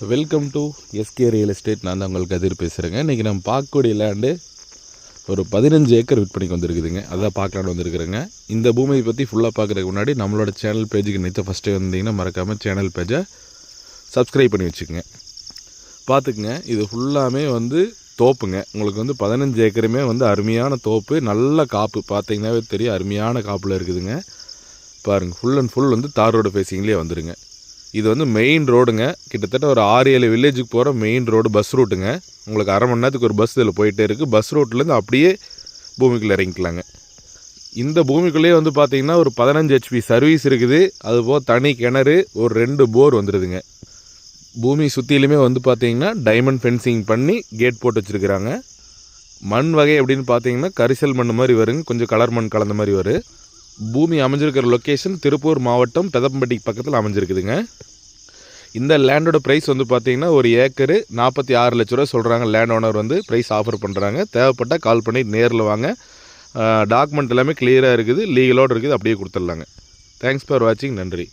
Welcome to SK real estate நான் தான் உங்களுக்கு கதிர் பேசுகிறேங்க இன்றைக்கி நம்ம பார்க்கக்கூடிய லேண்டு ஒரு பதினஞ்சு ஏக்கர் விற்பனைக்கு வந்திருக்குதுங்க. அதான் பார்க்கலான்னு வந்திருக்குறேங்க. இந்த பூமியை பற்றி ஃபுல்லாக பார்க்குறதுக்கு முன்னாடி நம்மளோட சேனல் பேஜுக்கு நினைத்த ஃபஸ்ட்டு வந்தீங்கன்னா மறக்காமல் சேனல் பேஜை சப்ஸ்கிரைப் பண்ணி வச்சுக்கோங்க. பார்த்துக்குங்க. இது ஃபுல்லாமே வந்து தோப்புங்க. உங்களுக்கு வந்து பதினஞ்சு ஏக்கருமே வந்து அருமையான தோப்பு. நல்ல காப்பு. பார்த்தீங்கன்னாவே தெரியும். அருமையான காப்பில் இருக்குதுங்க. பாருங்கள் ஃபுல் அண்ட் ஃபுல் வந்து தார் ரோடு ஃபேஸிங்லேயே வந்துடுங்க இது வந்து மெயின் ரோடுங்க கிட்டத்தட்ட ஒரு ஆறு ஏழு வில்லேஜுக்கு போகிற மெயின் ரோடு பஸ் ரூட்டுங்க உங்களுக்கு அரை மணி நேரத்துக்கு ஒரு பஸ் இதில் போயிட்டே இருக்குது பஸ் ரூட்லேருந்து அப்படியே பூமிக்குள்ளே இறங்கிக்கலாங்க. இந்த பூமிக்குள்ளேயே வந்து பார்த்திங்கன்னா ஒரு பதினஞ்சு ஹெச்பி சர்வீஸ் இருக்குது. அதுபோக தனி கிணறு ஒரு ரெண்டு போர் வந்துடுதுங்க பூமி சுற்றிலுமே வந்து பார்த்திங்கன்னா டைமண்ட் ஃபென்சிங் பண்ணி கேட் போட்டு வச்சுருக்குறாங்க. மண் வகை அப்படின்னு பார்த்தீங்கன்னா கரிசல் மண் மாதிரி வருங்க. கொஞ்சம் கலர் மண் கலந்த மாதிரி வரும் பூமி அமைஞ்சிருக்கிற லொக்கேஷன் திருப்பூர் மாவட்டம் பெதம்பட்டி பக்கத்தில் அமைஞ்சிருக்குதுங்க. இந்த லேண்டோட ப்ரைஸ் வந்து பார்த்தீங்கன்னா ஒரு ஏக்கரு நாற்பத்தி ஆறு லட்ச ரூபா சொல்கிறாங்க லேண்ட் ஓனர் வந்து ப்ரைஸ் ஆஃபர் பண்ணுறாங்க தேவைப்பட்டால் கால் பண்ணி நேரில் வாங்க. டாக்குமெண்ட் எல்லாமே கிளியராக இருக்குது. லீகலோடு இருக்குது. அப்படியே கொடுத்துட்லாங்க. தேங்க்ஸ் ஃபார் வாட்சிங் நன்றி.